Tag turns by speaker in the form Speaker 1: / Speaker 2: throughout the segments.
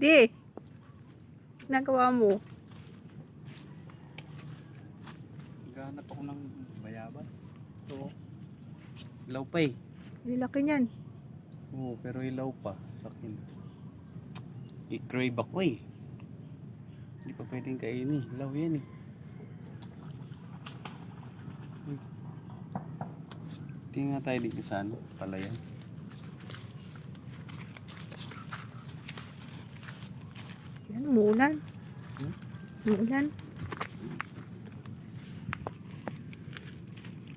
Speaker 1: Di. Nagawa mo.
Speaker 2: Naghahanap ako ng bayabas. Ito. Ilaw pa eh.
Speaker 1: Lilaki niyan.
Speaker 2: Oo, pero ilaw pa. Sa akin. I-crave ako eh. Hindi pa pwedeng kainin. Ilaw yan eh. Tingnan tayo dito sa ano. Palayan.
Speaker 1: Yan, umuulan. Umuulan.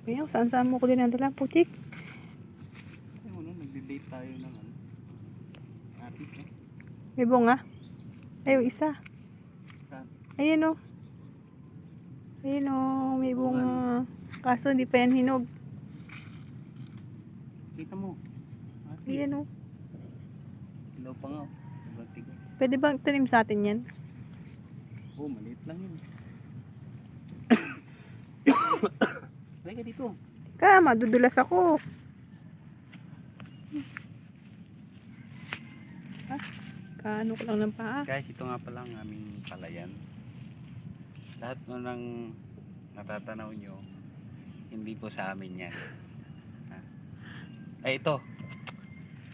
Speaker 1: Kaya saan saan mo ko din nadala, putik.
Speaker 2: Ayun, nagde-date tayo ng ano. Artist eh.
Speaker 1: May bunga. Ay, yung isa.
Speaker 2: Saan?
Speaker 1: Ayan o. Ayan o, may bunga. Kaso hindi pa yan hinog.
Speaker 2: Kita mo. Artist.
Speaker 1: Ayan o.
Speaker 2: Pa nga. oh. Sobrang tigas.
Speaker 1: Pwede bang tanim sa atin yan?
Speaker 2: Oo, maliit lang yun. Teka dito.
Speaker 1: Ka, madudulas ako. Ah, kaano ko lang ng paa.
Speaker 2: Guys, ito nga pala ang aming palayan. Lahat mo nang natatanaw nyo, hindi po sa amin yan. Ha? Ay, ito.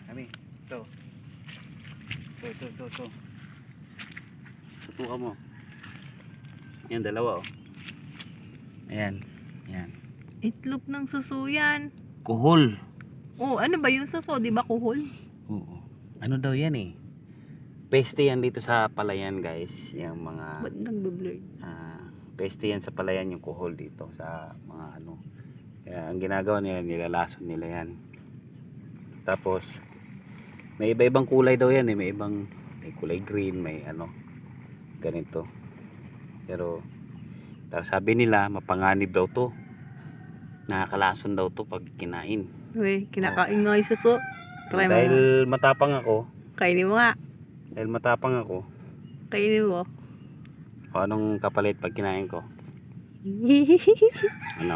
Speaker 2: Kami, ito. Ito, ito, ito. Sutukan mo. Yan, dalawa oh. Ayan, ayan.
Speaker 1: Itlog ng suso yan.
Speaker 2: Kuhol.
Speaker 1: Oh, ano ba yung suso? Di ba kuhol?
Speaker 2: Oo. Ano daw yan eh? Peste yan dito sa palayan guys. Yung mga
Speaker 1: Ba't nagbe-blur?
Speaker 2: ah, peste yan sa palayan yung kuhol dito sa mga ano. Kaya ang ginagawa nila, nilalason nila yan. Tapos, may iba-ibang kulay daw yan eh. May ibang, may kulay green, may ano, ganito. Pero, sabi nila, mapanganib daw to. Nakakalason daw to pag kinain.
Speaker 1: Uy, kinakain nga yung suso. Try mo.
Speaker 2: Dahil matapang ako,
Speaker 1: Kainin mo nga.
Speaker 2: dahil matapang ako,
Speaker 1: Kainin mo.
Speaker 2: o anong kapalit pag kinain ko? Ano?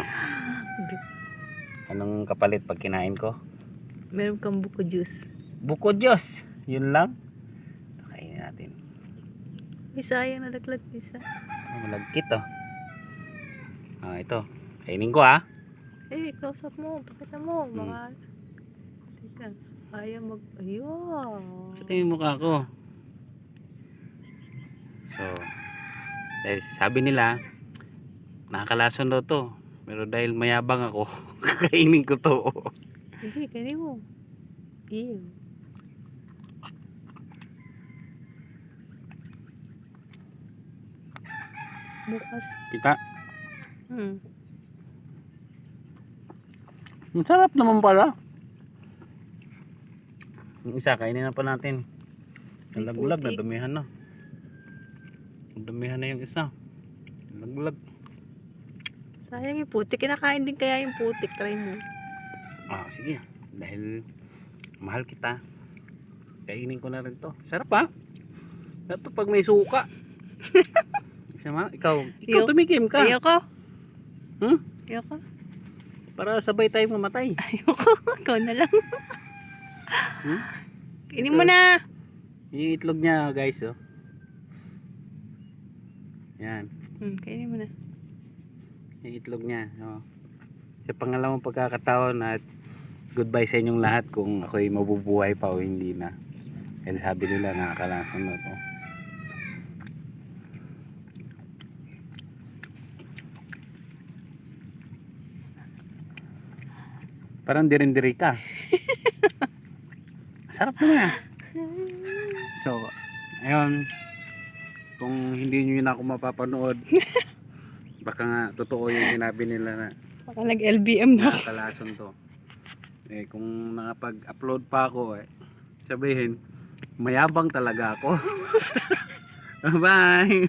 Speaker 2: Anong kapalit pag kinain ko?
Speaker 1: Meron kang buko juice.
Speaker 2: Buko Diyos! Yun lang. Ito, kainin natin.
Speaker 1: Ay, sayang nalaglag isa.
Speaker 2: Oh, malagkit oh. Ah, ito. Kainin ko ah.
Speaker 1: Eh, close up mo. Pakita mo.
Speaker 2: Hmm.
Speaker 1: Baka... Teka. Ayaw mag... Ayun.
Speaker 2: Ito yung mukha ko. So, dahil sabi nila, nakakalason daw to. Pero dahil mayabang ako, kakainin ko to.
Speaker 1: Sige, kainin mo. Ew. Bukas.
Speaker 2: Kita.
Speaker 1: Hmm.
Speaker 2: Ang sarap naman pala. Yung isa, kainin na pa natin. Nalaglag, nadumihan na. Nadumihan na yung isa. Nalaglag.
Speaker 1: Sayang yung putik. Kinakain din kaya yung putik. Try mo.
Speaker 2: Ah, sige. Dahil mahal kita. Kainin ko na rin to. Sarap ha? Ito pag may suka. Sama, ikaw, ikaw
Speaker 1: Ayoko.
Speaker 2: tumikim ka.
Speaker 1: Ayoko.
Speaker 2: Hmm?
Speaker 1: Ayoko.
Speaker 2: Para sabay tayong mamatay.
Speaker 1: Ayoko. Ikaw na lang.
Speaker 2: Hmm?
Speaker 1: Kainin mo na.
Speaker 2: Yung itlog niya, guys, oh. Yan.
Speaker 1: Hmm, kainin mo na.
Speaker 2: Yung itlog niya. Oh. Sa pangalawang pagkakataon at goodbye sa inyong lahat kung ako'y mabubuhay pa o hindi na. Kasi sabi nila nakakalason na to. Parang dirin-diri ka. Sarap naman ah. So, ayun. Kung hindi nyo na ako mapapanood, baka nga totoo yung sinabi nila na
Speaker 1: Baka nag-LBM na.
Speaker 2: nakakalason to. Eh, kung nakapag-upload pa ako, eh, sabihin, mayabang talaga ako. Bye!